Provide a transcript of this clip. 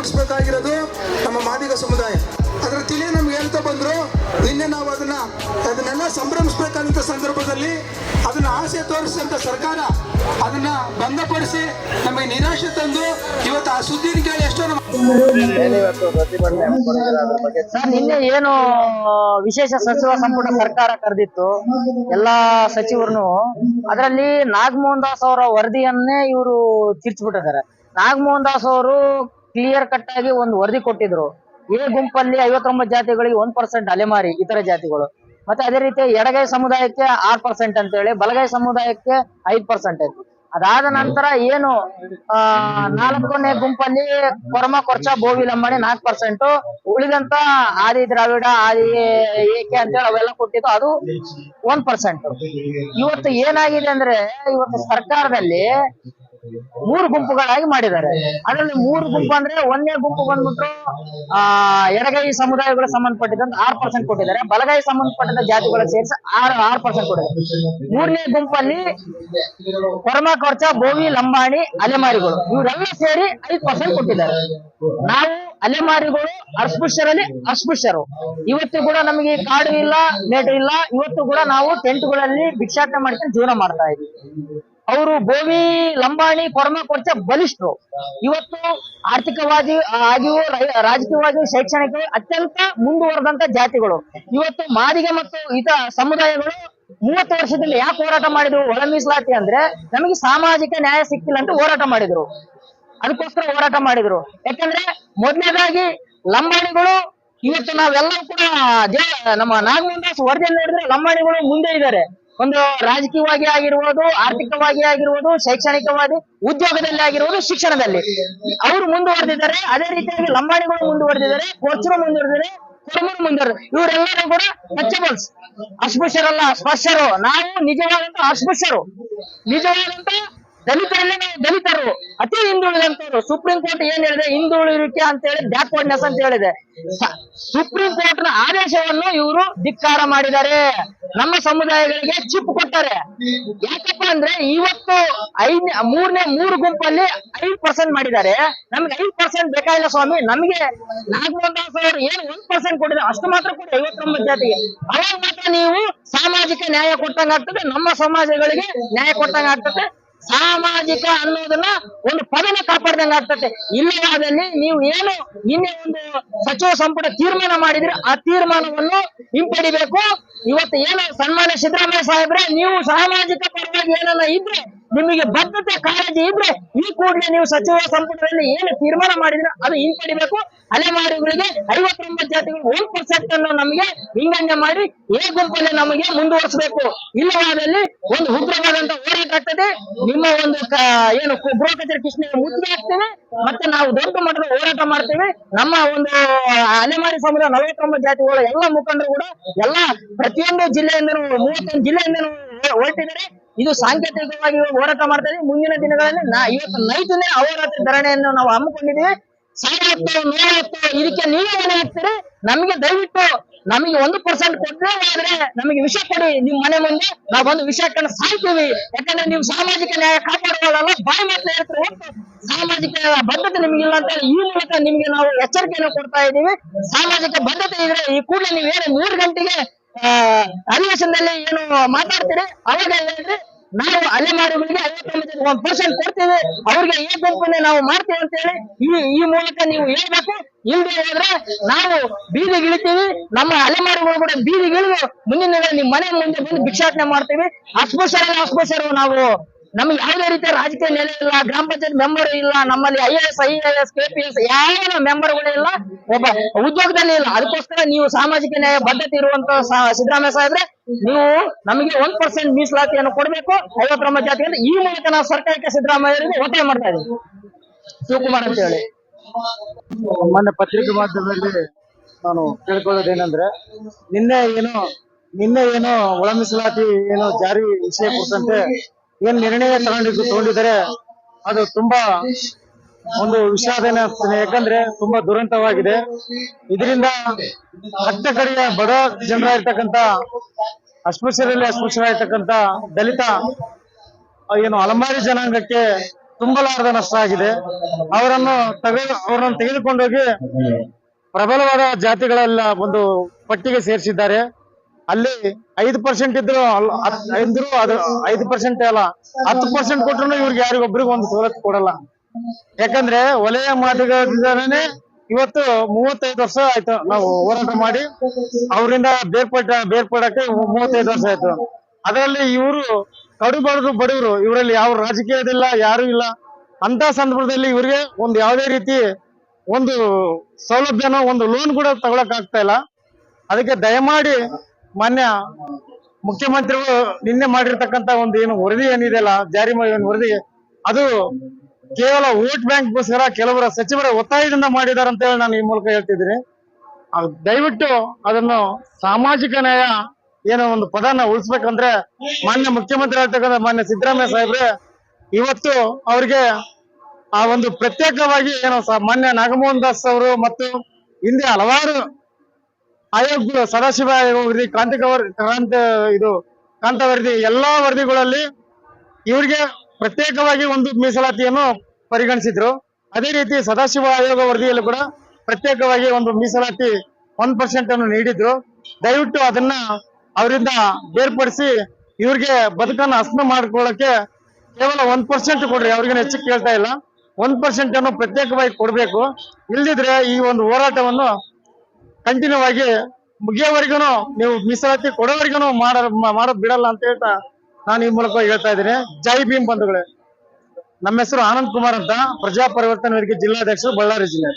ಮುಟ್ಟಿಸ್ಬೇಕಾಗಿರೋದು ನಮ್ಮ ಮಾದಿಗ ಸಮುದಾಯ. ಅದರ ತಿಳಿ ನಮ್ಗೆ ಹೇಳ್ತಾ ಬಂದ್ರು ನಿನ್ನೆ ನಾವು ಅದನ್ನ ಅದನ್ನೆಲ್ಲ ಸಂಭ್ರಮಿಸ್ಬೇಕಾದಂತ ಸಂದರ್ಭದಲ್ಲಿ ಅದನ್ನ ಆಸೆ ತೋರಿಸಿದಂತ ಸರ್ಕಾರ ಅದನ್ನ ಬಂಧಪಡಿಸಿ ನಮಗೆ ನಿರಾಶೆ ತಂದು ಇವತ್ತು ಆ ಸುದ್ದಿನ ಕೇಳಿ ಎಷ್ಟೋ ಸರ್, ನಿನ್ನೆ ಏನು ವಿಶೇಷ ಸಚಿವ ಸಂಪುಟ ಸರ್ಕಾರ ಕರೆದಿತ್ತು, ಎಲ್ಲಾ ಸಚಿವರನ್ನು. ಅದರಲ್ಲಿ ನಾಗಮೋಹನ್ ದಾಸ್ ಅವರ ವರದಿಯನ್ನೇ ಇವರು ತಿರ್ಚಿಬಿಟ್ಟಿದ್ದಾರೆ ನಾಗಮೋಹನ್ ದಾಸ್ ಅವರು ಕ್ಲಿಯರ್ ಕಟ್ ಆಗಿ ಒಂದು ವರದಿ ಕೊಟ್ಟಿದ್ರು. ಎ ಗುಂಪಲ್ಲಿ ಐವತ್ತೊಂಬತ್ತು ಜಾತಿಗಳಿಗೆ ಒಂದ್ ಪರ್ಸೆಂಟ್ ಅಲೆಮಾರಿ, ಇತರ ಜಾತಿಗಳು. ಮತ್ತೆ ಅದೇ ರೀತಿ ಎಡಗೈ ಸಮುದಾಯಕ್ಕೆ ಆರ್ ಪರ್ಸೆಂಟ್ ಅಂತ ಹೇಳಿ ಬಲಗೈ ಸಮುದಾಯಕ್ಕೆ ಐದ್ ಪರ್ಸೆಂಟ್ ಐತಿ ಅದಾದ ನಂತರ ಏನು, ಆ, ನಾಲ್ಕನೇ ಗುಂಪಲ್ಲಿ ಕೊರಮ, ಕೊರ್ಚ, ಬೋವಿ, ಲಂಬಾಣಿ ನಾಲ್ಕು ಪರ್ಸೆಂಟ್ ಉಳಿದಂತ ಆದಿ ದ್ರಾವಿಡ, ಆದಿ ಏಕೆ ಅಂತೇಳಿ ಅವೆಲ್ಲ ಕೊಟ್ಟಿದ್ದು ಅದು ಒಂದ್ ಪರ್ಸೆಂಟ್ ಇವತ್ತು ಏನಾಗಿದೆ ಅಂದ್ರೆ, ಇವತ್ತು ಸರ್ಕಾರದಲ್ಲಿ ಮೂರು ಗುಂಪುಗಳಾಗಿ ಮಾಡಿದ್ದಾರೆ. ಅದರಲ್ಲಿ ಮೂರು ಗುಂಪು ಅಂದ್ರೆ ಒಂದನೇ ಗುಂಪು ಬಂದ್ಬಿಟ್ಟು, ಆ, ಎಡಗೈ ಸಮುದಾಯಗಳ ಸಂಬಂಧಪಟ್ಟಿದ್ದಂತ ಆರ್ ಪರ್ಸೆಂಟ್ ಕೊಟ್ಟಿದ್ದಾರೆ. ಬಲಗೈ ಸಂಬಂಧಪಟ್ಟಂತ ಜಾತಿಗಳ ಸೇರಿಸಿ ಆರು, ಆರ್ ಪರ್ಸೆಂಟ್ ಕೊಟ್ಟಿದ್ದಾರೆ. ಮೂರನೇ ಗುಂಪಲ್ಲಿ ಕೊರಮ ಕೊರ್ಚ, ಬೋವಿ, ಲಂಬಾಣಿ, ಅಲೆಮಾರಿಗಳು. ಇವರೆಲ್ಲ ಸೇರಿ ಐದು ಪರ್ಸೆಂಟ್ ಕೊಟ್ಟಿದ್ದಾರೆ. ನಾವು ಅಲೆಮಾರಿಗಳು, ಅಸ್ಪೃಶ್ಯರಲ್ಲಿ ಅಸ್ಪೃಶ್ಯರು. ಇವತ್ತು ಕೂಡ ನಮಗೆ ಕಾಡು ಇಲ್ಲ ಮೇಟು ಇಲ್ಲ. ಇವತ್ತು ಕೂಡ ನಾವು ಟೆಂಟ್ಗಳಲ್ಲಿ ಭಿಕ್ಷಾಟನೆ ಮಾಡ್ಕೊಂಡು ಜೀವನ ಮಾಡ್ತಾ ಇದ್ದೀವಿ. ಅವರು ಭೂಮಿ, ಲಂಬಾಣಿ, ಕೊರಮ ಕೊರ್ಚ ಬಲಿಷ್ಠರು. ಇವತ್ತು ಆರ್ಥಿಕವಾಗಿ ಆಗಿಯೂ ರಾಜಕೀಯವಾಗಿ ಶೈಕ್ಷಣಿಕ ಅತ್ಯಂತ ಮುಂದುವರೆದಂತ ಜಾತಿಗಳು. ಇವತ್ತು ಮಾದಿಗೆ ಮತ್ತು ಇತ ಸಮುದಾಯಗಳು ಮೂವತ್ತು ವರ್ಷದಲ್ಲಿ ಯಾಕೆ ಹೋರಾಟ ಮಾಡಿದ್ರು? ಒಳ ಮೀಸಲಾತಿ ಅಂದ್ರೆ ನಮಗೆ ಸಾಮಾಜಿಕ ನ್ಯಾಯ ಸಿಕ್ಕಿಲ್ಲ ಅಂತ ಹೋರಾಟ ಮಾಡಿದ್ರು. ಅದಕ್ಕೋಸ್ಕರ ಹೋರಾಟ ಮಾಡಿದ್ರು. ಯಾಕಂದ್ರೆ ಮೊದಲನೇದಾಗಿ ಲಂಬಾಣಿಗಳು ಇವತ್ತು ನಾವೆಲ್ಲರೂ ಕೂಡ ನಮ್ಮ ನಾಗಮೋಹನ್ ದಾಸ್ ವರದಿಯನ್ನು ನೋಡಿದ್ರೆ ಲಂಬಾಣಿಗಳು ಮುಂದೆ ಇದ್ದಾರೆ. ಒಂದು ರಾಜಕೀಯವಾಗಿ ಆಗಿರ್ಬೋದು, ಆರ್ಥಿಕವಾಗಿ ಆಗಿರ್ಬೋದು, ಶೈಕ್ಷಣಿಕವಾಗಿ, ಉದ್ಯೋಗದಲ್ಲಿ ಆಗಿರ್ಬೋದು, ಶಿಕ್ಷಣದಲ್ಲಿ. ಅವರು ಮುಂದುವರೆದಿದ್ದಾರೆ, ಅದೇ ರೀತಿಯಾಗಿ ಲಂಬಾಣಿಗಳು ಮುಂದುವರೆದಿದ್ದಾರೆ ಕೋಚರು ಮುಂದುವರೆದಿದ್ದಾರೆ ಕುರುಮರು ಮುಂದುವರೆದ ಇವರೆಲ್ಲರೂ ಕೂಡ ಟಚಬಲ್ಸ್ ಅಸ್ಪೃಶ್ಯರಲ್ಲ ಸ್ಪರ್ಶರು ನಾವು ನಿಜವಾದಂತ ಅಸ್ಪೃಶ್ಯರು. ನಿಜವಾದಂತ ದಲಿತರಲ್ಲೇ ನಾವು ಅತಿ ಸುಪ್ರೀಂ ಕೋರ್ಟ್ ಏನ್ ಹೇಳಿದೆ? ಹಿಂದುಳಿಕೆ ಅಂತ ಹೇಳಿ ಬ್ಯಾಕ್ವರ್ಡ್ನೆಸ್ ಅಂತ ಹೇಳಿದೆ. ಸುಪ್ರೀಂ ಕೋರ್ಟ್ನ ಆದೇಶವನ್ನು ಇವರು ಧಿಕ್ಕಾರ ಮಾಡಿದ್ದಾರೆ. ನಮ್ಮ ಸಮುದಾಯಗಳಿಗೆ ಚಿಪ್ ಕೊಟ್ಟಾರೆ. ಯಾಕಪ್ಪ ಅಂದ್ರೆ ಇವತ್ತು ಐದ್ ಮೂರನೇ ಮೂರು ಗುಂಪಲ್ಲಿ ಐದ್ ಪರ್ಸೆಂಟ್ ಮಾಡಿದ್ದಾರೆ. ನಮ್ಗೆ ಐದ್ ಪರ್ಸೆಂಟ್ ಬೇಕಾಗಿಲ್ಲ ಸ್ವಾಮಿ? ನಮ್ಗೆ ನಾಗಮೋಹನ್ ದಾಸ್ ಅವರು ಏನು ಒಂದ್ ಪರ್ಸೆಂಟ್ ಕೊಟ್ಟಿದ್ದಾರೆ ಅಷ್ಟು ಮಾತ್ರ ಕೊಡಿ, ಐವತ್ತೊಂಬತ್ತು ಜಾತಿಗೆ. ಅವಾಗ ಮಾತ್ರ ನೀವು ಸಾಮಾಜಿಕ ನ್ಯಾಯ ಕೊಟ್ಟಂಗಾಗ್ತದೆ ನಮ್ಮ ಸಮಾಜಗಳಿಗೆ ನ್ಯಾಯ ಕೊಟ್ಟಂಗ ಆಗ್ತದೆ. ಸಾಮಾಜಿಕ ಅನ್ನೋದನ್ನ ಒಂದು ಪದನ ಕಾಪಾಡ್ದಂಗ ಆಗ್ತದೆ ಇಲ್ಲವಾದಲ್ಲಿ ನೀವು ಏನು ನಿನ್ನೆ ಒಂದು ಸಚಿವ ಸಂಪುಟ ತೀರ್ಮಾನ ಮಾಡಿದ್ರೆ ಆ ತೀರ್ಮಾನವನ್ನು ಹಿಂಪಡಿಬೇಕು. ಇವತ್ತು ಏನು ಸನ್ಮಾನ್ಯ ಸಿದ್ದರಾಮಯ್ಯ ಸಾಹೇಬ್ರೆ, ನೀವು ಸಾಮಾಜಿಕ ಪರವಾಗಿ ಏನನ್ನ ಇದ್ರೆ ನಿಮಗೆ ಬದ್ಧತೆ ಕಾಳಜಿ ಇದ್ರೆ ಈ ಕೂಡಲೇ ನೀವು ಸಚಿವ ಸಂಪುಟದಲ್ಲಿ ಏನು ತೀರ್ಮಾನ ಮಾಡಿದ್ರೆ ಅದು ಹಿಂಪಡಿಬೇಕು. ಅಲೆಮಾರಿಗಳಿಗೆ ಐವತ್ತೊಂಬತ್ತು ಜಾತಿಗಳು ಒಂದು ಪರ್ಸೆಂಟ್ ಅನ್ನು ನಮಗೆ ಹಿಂಗಂಗೆ ಮಾಡಿ ಏ ಗುಂಪಲ್ಲಿ ನಮಗೆ ಮುಂದುವರಿಸಬೇಕು. ಇಲ್ಲವಾದಲ್ಲಿ ಒಂದು ಉಗ್ರವಾದಂತ ಹೋರಾಟ ನಿಮ್ಮ ಒಂದು ಏನು ಗೃಹ ಕಚೇರಿ ಕೃಷ್ಣ ಮುತ್ತಿಗೆ ಹಾಕ್ತೇವೆ ಮತ್ತೆ ನಾವು ದೊಡ್ಡ ಮಟ್ಟದ ಹೋರಾಟ ಮಾಡ್ತೇವೆ. ನಮ್ಮ ಒಂದು ಅಲೆಮಾರಿ ಸಮುದಾಯ ನಲವತ್ತೊಂಬತ್ತು ಜಾತಿಗಳ ಎಲ್ಲ ಮುಖಂಡರು ಕೂಡ ಎಲ್ಲ ಪ್ರತಿಯೊಂದು ಜಿಲ್ಲೆಯಿಂದ ಮೂವತ್ತೊಂದು ಜಿಲ್ಲೆಯಿಂದ ಹೊರಟಿದ್ದಾರೆ. ಇದು ಸಾಂಕೇತಿಕವಾಗಿ ಹೋರಾಟ ಮಾಡ್ತಾ ಇದೀವಿ ಮುಂದಿನ ದಿನಗಳಲ್ಲಿ ನಾ ಇವತ್ತು ನೈಟ್ನೇ ಅಹೋರಾತ್ರಿ ಧರಣಿಯನ್ನು ನಾವು ಹಮ್ಮಿಕೊಂಡಿದ್ದೀವಿ. ಸಾವಿರತ್ತು ನೂರತ್ತು ಇದಕ್ಕೆ ನೀವೇ ಮನೆ ಹಾಕ್ತೀರಿ. ನಮಗೆ ದಯವಿಟ್ಟು ನಮಗೆ ಒಂದು ಪರ್ಸೆಂಟ್ ಕೊಟ್ಟರೆ ಆದ್ರೆ ನಮಗೆ ವಿಷಯ ಕೊಡಿ. ನಿಮ್ ಮನೆ ಮುಂದೆ ನಾವು ಒಂದು ವಿಷಯ ಕಂಡು ಸಾಯ್ತೀವಿ. ಯಾಕಂದ್ರೆ ನೀವು ಸಾಮಾಜಿಕ ನ್ಯಾಯ ಕಾಪಾಡುವಲ್ಲ ಬಾಯಿ ಮಾತ್ರ ಹೇಳ್ತಾರೆ ಸಾಮಾಜಿಕ ಬದ್ಧತೆ ನಿಮ್ಗಿಲ್ಲ ಅಂತ ಈ ಮೂಲಕ ನಿಮ್ಗೆ ನಾವು ಎಚ್ಚರಿಕೆಯನ್ನು ಕೊಡ್ತಾ ಇದ್ದೀವಿ. ಸಾಮಾಜಿಕ ಬದ್ಧತೆ ಇದ್ರೆ ಈ ಕೂಡಲೇ ನೀವು ಏನು ಮೂರು ಗಂಟೆಗೆ ಅಧಿವೇಶನದಲ್ಲಿ ಏನು ಮಾತಾಡ್ತೀರಿ? ಅವಾಗ ಹೇಳ್ರಿ. ನಾವು ಅಲೆಮಾರಿಗಳಿಗೆ ಐವತ್ತೊಂಬತ್ತು ಒಂದ್ ಪರ್ಸೆಂಟ್ ಕೊಡ್ತೀವಿ, ಅವ್ರಿಗೆ ಈ ಗುಂಪನ್ನ ನಾವು ಮಾಡ್ತೇವೆ ಅಂತ ಹೇಳಿ ಈ ಈ ಮೂಲಕ ನೀವು ಹೇಳ್ಬೇಕು. ಇಲ್ದೆ ಹೋದ್ರೆ ನಾವು ಬೀದಿಗಿಳಿತೀವಿ, ನಮ್ಮ ಅಲೆಮಾರಿಗಳು ಕೂಡ ಬೀದಿಗಿಳಿದು ಮುಂದಿನ ದಿನ ನಿಮ್ ಮನೆ ಮುಂದೆ ಬಂದು ಭಿಕ್ಷಾಟನೆ ಮಾಡ್ತೀವಿ. ಅಸ್ಪೃಶ್ಯರ ಅಸ್ಪೃಶ್ಯರು ನಾವು, ನಮ್ಗೆ ಯಾವುದೇ ರೀತಿಯ ರಾಜಕೀಯ ನೆಲೆ ಇಲ್ಲ, ಗ್ರಾಮ ಪಂಚಾಯತ್ ಮೆಂಬರ್ ಇಲ್ಲ, ನಮ್ಮಲ್ಲಿ I S I A S K P S ಯಾವ ಮೆಂಬರ್ಗಳು ಇಲ್ಲ. ಒಬ್ಬ ಉದ್ಯೋಗದಲ್ಲಿ ಇಲ್ಲ. ಅದಕ್ಕೋಸ್ಕರ ನೀವು ಸಾಮಾಜಿಕ ನ್ಯಾಯ, ಬದ್ಧತೆ ಇರುವಂತ ಸಿದ್ದರಾಮಯ್ಯ ಸಾಹೇಬ್ರೆ ನೀವು ನಮಗೆ ಒಂದ್ ಪರ್ಸೆಂಟ್ ಮೀಸಲಾತಿಯನ್ನು ಕೊಡಬೇಕು ಐವತ್ತೊಂಬತ್ತು ಜಾತಿ ಅಂತ ಈ ಮೂಲಕ ನಾವು ಸರ್ಕಾರಕ್ಕೆ ಸಿದ್ದರಾಮಯ್ಯ ಅವರಿಗೆ ಒತ್ತಾಯ ಮಾಡ್ತಾ ಇದ್ದೀವಿ. ಶಿವಕುಮಾರ್ ಅಂತ ಹೇಳಿ. ಮೊನ್ನೆ ಪತ್ರಿಕೆ ಮಾಧ್ಯಮದಲ್ಲಿ ನಾನು ಕೇಳ್ಕೊಳ್ಳೋದೇನಂದ್ರೆ ನಿನ್ನೆ ಏನು ನಿನ್ನೆ ಏನು ಒಳ ಮೀಸಲಾತಿ ಏನು ಜಾರಿ ವಿಷಯ ಕುರಿತಂತೆ ಏನ್ ನಿರ್ಣಯ ತಗೊಂಡಿದ್ದು ತಗೊಂಡಿದ್ದಾರೆ, ಅದು ತುಂಬಾ ಒಂದು ವಿಷಾದನ ಯಾಕಂದ್ರೆ ತುಂಬಾ ದುರಂತವಾಗಿದೆ. ಇದರಿಂದ ಕಟ್ಟ ಕಡೆಯ ಬಡ ಜನರಾಗಿರ್ತಕ್ಕಂತ ಅಸ್ಪೃಶ್ಯರಲ್ಲಿ ಅಸ್ಪೃಶ್ಯರಾಗಿರ್ತಕ್ಕಂಥ ದಲಿತ ಏನು ಅಲಮಾರಿ ಜನಾಂಗಕ್ಕೆ ತುಂಬಲಾರದ ನಷ್ಟ ಆಗಿದೆ. ಅವರನ್ನು ತೆಗೆದು, ಅವರನ್ನು ತೆಗೆದುಕೊಂಡೋಗಿ ಪ್ರಬಲವಾದ ಜಾತಿಗಳೆಲ್ಲ ಒಂದು ಪಟ್ಟಿಗೆ ಸೇರಿಸಿದ್ದಾರೆ. ಅಲ್ಲಿ ಐದು ಪರ್ಸೆಂಟ್ ಇದ್ರು ಇದ್ರು ಅದು ಐದು ಪರ್ಸೆಂಟ್ ಅಲ್ಲ, ಹತ್ತು ಪರ್ಸೆಂಟ್ ಕೊಟ್ರು ಇವ್ರಿಗೆ ಯಾರಿಗೊಬ್ರಿಗೂ ಒಂದು ಸವಲತ್ತು ಕೊಡಲ್ಲ. ಯಾಕಂದ್ರೆ ವಲಯ ಮಾದಿಗರಿಂದನೇ ಇವತ್ತು ಮೂವತ್ತೈದು ವರ್ಷ ಆಯ್ತು ನಾವು ಹೋರಾಟ ಮಾಡಿ. ಅವರಿಂದ ಬೇರ್ಪಟ್ಟ, ಬೇರ್ಪಡಕ್ಕೆ ಮೂವತ್ತೈದು ವರ್ಷ ಆಯ್ತು. ಅದರಲ್ಲಿ ಇವರು ಕಡು ಬಡವರು. ಇವರಲ್ಲಿ ಯಾವ ರಾಜಕೀಯದಿಲ್ಲ, ಯಾರು ಇಲ್ಲ. ಅಂತ ಸಂದರ್ಭದಲ್ಲಿ ಇವರಿಗೆ ಒಂದು ಯಾವುದೇ ರೀತಿ ಒಂದು ಸೌಲಭ್ಯನ, ಒಂದು ಲೋನ್ ಕೂಡ ತಗೊಳಕ್ ಆಗ್ತಾ ಇಲ್ಲ. ಅದಕ್ಕೆ ದಯಮಾಡಿ ಮಾನ್ಯ ಮುಖ್ಯಮಂತ್ರಿಗಳು ನಿನ್ನೆ ಮಾಡಿರ್ತಕ್ಕಂತ ಒಂದು ಏನು ವರದಿ ಏನಿದೆಯಲ್ಲ ಜಾರಿ ವರದಿ, ಅದು ಕೇವಲ ವೋಟ್ ಬ್ಯಾಂಕ್ಗೋಸ್ಕರ ಕೆಲವರ ಸಚಿವರ ಒತ್ತಾಯದಿಂದ ಮಾಡಿದ್ದಾರೆ ಅಂತ ಹೇಳಿ ನಾನು ಈ ಮೂಲಕ ಹೇಳ್ತಿದ್ದೀನಿ. ದಯವಿಟ್ಟು ಅದನ್ನು ಸಾಮಾಜಿಕ ನ್ಯಾಯ ಏನೋ ಒಂದು ಪದನ ಉಳಿಸ್ಬೇಕಂದ್ರೆ ಮಾನ್ಯ ಮುಖ್ಯಮಂತ್ರಿ ಆಗ್ತಕ್ಕಂಥ ಮಾನ್ಯ ಸಿದ್ದರಾಮಯ್ಯ ಸಾಹೇಬ್ರೆ, ಇವತ್ತು ಅವ್ರಿಗೆ ಆ ಒಂದು ಪ್ರತ್ಯೇಕವಾಗಿ ಏನೋ ಮಾನ್ಯ ನಾಗಮೋಹನ್ ದಾಸ್ ಅವರು ಮತ್ತು ಹಿಂದೆ ಹಲವಾರು ಆಯೋಗ ಸದಾಶಿವ ಆಯೋಗ ವರದಿ ಕ್ರಾಂತಿ ಇದು ಕಾಂತ ವರದಿ ಎಲ್ಲಾ ವರದಿಗಳಲ್ಲಿ ಇವರಿಗೆ ಪ್ರತ್ಯೇಕವಾಗಿ ಒಂದು ಮೀಸಲಾತಿಯನ್ನು ಪರಿಗಣಿಸಿದ್ರು. ಅದೇ ರೀತಿ ಸದಾಶಿವ ಆಯೋಗ ವರದಿಯಲ್ಲೂ ಕೂಡ ಪ್ರತ್ಯೇಕವಾಗಿ ಒಂದು ಮೀಸಲಾತಿ ಒನ್ ಪರ್ಸೆಂಟ್ ಅನ್ನು ನೀಡಿದ್ರು. ದಯವಿಟ್ಟು ಅದನ್ನ ಅವರಿಂದ ಬೇರ್ಪಡಿಸಿ ಇವ್ರಿಗೆ ಬದುಕನ್ನು ಅಸ್ಮ ಮಾಡಿಕೊಳ್ಳಕ್ಕೆ ಕೇವಲ ಒಂದ್ ಪರ್ಸೆಂಟ್ ಕೊಡ್ರಿ ಅವ್ರಿಗೆ ಹೆಚ್ಚು ಕೇಳ್ತಾ ಇಲ್ಲ. ಒಂದ್ ಪರ್ಸೆಂಟ್ ಅನ್ನು ಪ್ರತ್ಯೇಕವಾಗಿ ಕೊಡ್ಬೇಕು. ಇಲ್ದಿದ್ರೆ ಈ ಒಂದು ಹೋರಾಟವನ್ನು ಕಂಟಿನ್ಯೂ ಆಗಿ ಮುಗಿಯೋವರೆಗೂ ನೀವು ಮೀಸಲಾತಿ ಕೊಡೋವರೆಗೂ ಮಾಡ ಮಾಡೋದ್ ಬಿಡಲ್ಲ ಅಂತ ಹೇಳ್ತಾ ನಾನು ಈ ಮೂಲಕ ಹೇಳ್ತಾ ಇದ್ದೀನಿ. ಜೈ ಭೀಮ್ ಬಂಧುಗಳೇ. ನಮ್ಮ ಹೆಸರು ಆನಂದ್ ಕುಮಾರ್ ಅಂತ ಪ್ರಜಾ ಪರಿವರ್ತನೆ ವೇದಿಕೆ ಜಿಲ್ಲಾಧ್ಯಕ್ಷರು ಬಳ್ಳಾರಿ ಜಿಲ್ಲೆ.